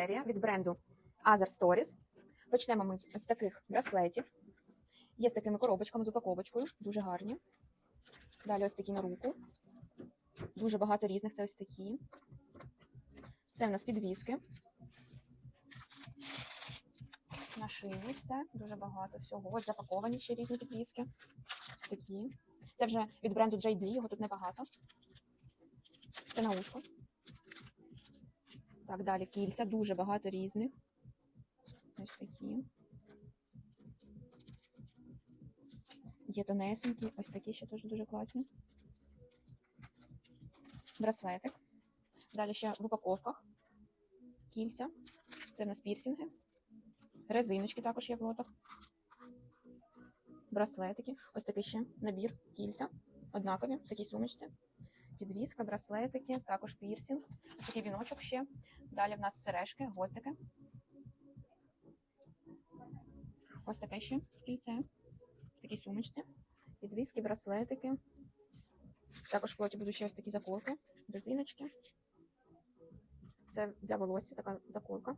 біжутерія від бренду Other Stories. Почнемо ми з, таких браслетів. Є з такими коробочками з упаковочкою, дуже гарні. Далі ось такі на руку. Дуже багато різних, це ось такі. Це в нас підвіски. На шиї все, дуже багато всього. От запаковані ще різні підвіски. Ось такі. Це вже від бренду Lee, його тут небагато. Це на ушко. Так, далі кільця, дуже багато різних. Ось такі. Є тонесенькі, ось такі ще теж дуже класні. Браслетик. Далі ще в упаковках. Кільця. Це в нас пірсінги. Резиночки також є в лотах. Браслетики. Ось такий ще набір кільця. Однакові в такій сумочці. Підвіска, браслетики, також пірсінг. Ось такий віночок ще. Далі в нас сережки, гвоздики. Ось таке ще кільце. В такій сумочці. Підвіски, браслетики. Також в лоті будуть ще ось такі заколки, резиночки. Це для волосся така заколка.